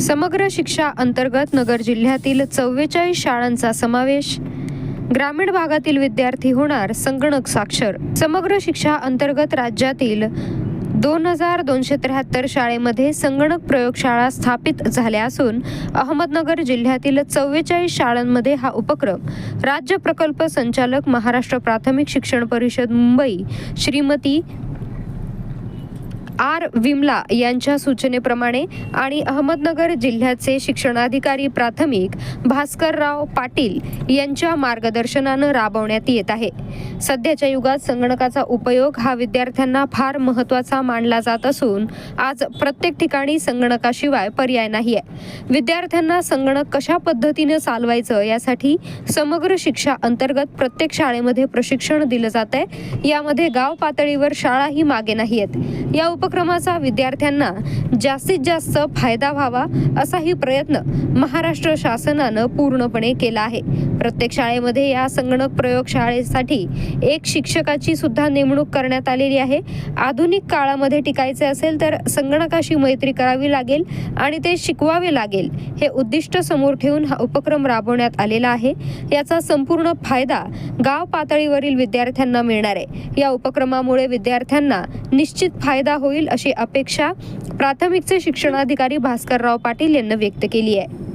समग्र शिक्षा अंतर्गत नगर जिल्ह्यातील चव्वेचाळीस शाळांचा समावेश. ग्रामीण भागातील विद्यार्थी होणार संगणक साक्षर. समग्र शिक्षा अंतर्गत राज्यातील दोन हजार दोनशे त्र्याहत्तर शाळेमध्ये संगणक प्रयोगशाळा स्थापित झाल्या असून अहमदनगर जिल्ह्यातील चव्वेचाळीस शाळांमध्ये हा उपक्रम. राज्य प्रकल्प संचालक महाराष्ट्र प्राथमिक शिक्षण परिषद मुंबई श्रीमती आर विमला यांच्या सूचनेप्रमाणे आणि अहमदनगर जिल्ह्याचे शिक्षणाधिकारी प्राथमिक भास्करराव पाटील यांच्या मार्गदर्शनानं राबवण्यात येत आहे. सध्याच्या युगात संगणकाचा उपयोग हा विद्यार्थ्यांना फार महत्त्वाचा मानला जात असून आज प्रत्येक ठिकाणी संगणकाशिवाय पर्याय नाही आहे विद्यार्थ्यांना संगणक कशा पद्धतीने चालवायचं यासाठी समग्र शिक्षा अंतर्गत प्रत्येक शाळेमध्ये प्रशिक्षण दिलं जात आहे यामध्ये गाव पातळीवर शाळाही मागे नाही आहेत या उप उपक्रमाचा विद्यार्थ्यांना जास्तीत जास्त फायदा व्हावा असाही प्रयत्न महाराष्ट्र शासनानं पूर्णपणे केला आहे. प्रत्येक शाळेमध्ये या संगणक प्रयोगशाळेसाठी एक शिक्षकाची सुद्धा नेमणूक करण्यात आलेली आहे. आधुनिक काळामध्ये टिकायचे असेल तर संगणकाशी मैत्री करावी लागेल आणि ते शिकवावे लागेल हे उद्दिष्ट समोर ठेवून हा उपक्रम राबवण्यात आलेला आहे. याचा संपूर्ण फायदा गाव पातळीवरील विद्यार्थ्यांना मिळणार आहे. या उपक्रमामुळे विद्यार्थ्यांना निश्चित फायदा होईल अशी अपेक्षा प्राथमिकचे शिक्षणाधिकारी भास्करराव पाटील यांनी व्यक्त केली आहे.